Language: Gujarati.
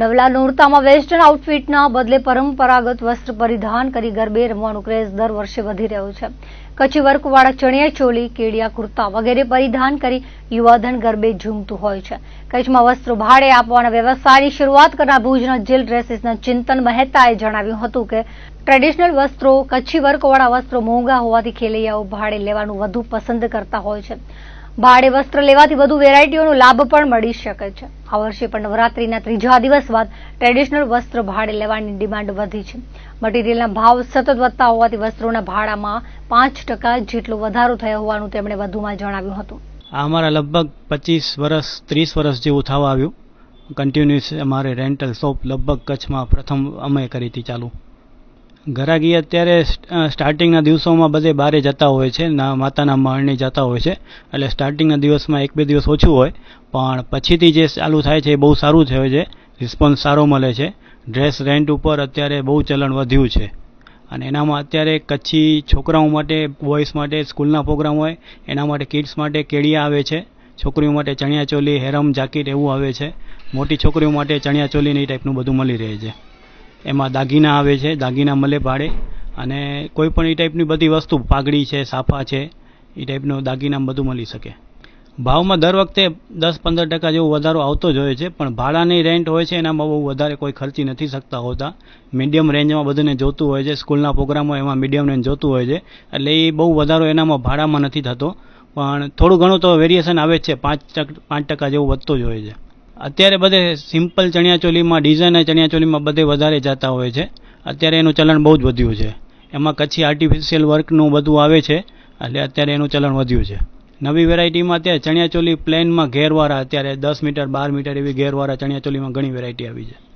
નવલા નોરતામાં વેસ્ટર્ન આઉટફિટના બદલે પરંપરાગત વસ્ત્ર પરિધાન કરી ગરબે રમવાનો ક્રેઝ દર વર્ષે વધી રહ્યો છે. કચ્છી વર્કવાળા ચણિયા ચોલી, કેડિયા કુર્તા વગેરે પરિધાન કરી યુવાધન ગરબે ઝૂમતું હોય છે. કચ્છમાં વસ્ત્રો ભાડે આપવાના વ્યવસાયની શરૂઆત કરનાર ભુજના જેલ ડ્રેસીસના ચિંતન મહેતાએ જણાવ્યું હતું કે, ટ્રેડિશનલ વસ્ત્રો, કચ્છી વર્કવાળા વસ્ત્રો મોંઘા હોવાથી ખેલૈયાઓ ભાડે લેવાનું વધુ પસંદ કરતા હોય છે. ભાડે વસ્ત્ર લેવાથી વધુ વેરાયટીઓનો લાભ પણ મળી શકે છે. આ વર્ષે પણ નવરાત્રીના ત્રીજા દિવસ બાદ ટ્રેડિશનલ વસ્ત્ર ભાડે લેવાની ડિમાન્ડ વધી છે. મટીરિયલના ભાવ સતત વધતા હોવાથી વસ્ત્રોના ભાડામાં પાંચ ટકા જેટલો વધારો થયો હોવાનું તેમણે વધુમાં જણાવ્યું હતું. આ અમારા લગભગ પચીસ વર્ષ ત્રીસ વર્ષ જેવું થવા આવ્યું. કન્ટિન્યુઅસ અમારે રેન્ટલ શોપ લગભગ કચ્છમાં પ્રથમ અમે કરી હતી ચાલુ. ઘરાગી અત્યારે સ્ટાર્ટિંગના દિવસોમાં બધે બારે જતા હોય છે, ના, માતાના માળની જતા હોય છે. એટલે સ્ટાર્ટિંગના દિવસમાં એક બે દિવસ ઓછું હોય, પણ પછીથી જે ચાલુ થાય છે એ બહુ સારું થયું છે રિસ્પોન્સ સારો મળે છે. ડ્રેસ રેન્ટ ઉપર અત્યારે બહુ ચલણ વધ્યું છે. અને એનામાં અત્યારે કચ્છી છોકરાઓ માટે બોયસ માટે સ્કૂલના પ્રોગ્રામ હોય, એના માટે કિડ્સ માટે કેડિયા આવે છે. છોકરીઓ માટે ચણિયા ચોલી હેરમ, જાકીટ એવું આવે છે. મોટી છોકરીઓ માટે ચણિયા ચોલી એ ટાઈપનું બધું મળી રહે છે. એમાં દાગીના આવે છે, દાગીના મળે ભાડે. અને કોઈ પણ એ ટાઈપની બધી વસ્તુ, પાઘડી છે સાફા છે એ ટાઈપનું દાગીના બધું મળી શકે. ભાવમાં દર વખતે દસ પંદર ટકા જેવો વધારો આવતો જ હોય છે, પણ ભાડાની રેન્ટ હોય છે, એનામાં બહુ વધારે કોઈ ખર્ચી નથી શકતા હોતા. મીડિયમ રેન્જમાં બધાને જોતું હોય છે સ્કૂલના પ્રોગ્રામો એમાં મીડિયમ રેન્જ જોતું હોય છે, એટલે એ બહુ વધારો એનામાં ભાડામાં નથી થતો. પણ થોડું ઘણું તો વેરિએશન આવે જ છે, પાંચ ટક, પાંચ ટકા જેવું વધતો જ હોય છે. અત્યારે બધે સિમ્પલ ચણિયાચોલીમાં ડિઝાઇનર ચણિયાચોલીમાં બધે વધારે જતા હોય છે. અત્યારે એનું ચલણ બહુ જ વધ્યું છે. એમાં કચ્છી આર્ટિફિશિયલ વર્કનું બધું આવે છે, એટલે અત્યારે એનું ચલણ વધ્યું છે. નવી વેરાયટીમાં અત્યારે ચણિયાચોલી પ્લેનમાં ઘેરવાળા, અત્યારે દસ મીટર, બાર મીટર એવી ઘેરવાળા ચણિયાચોલીમાં ઘણી વેરાયટી આવી છે.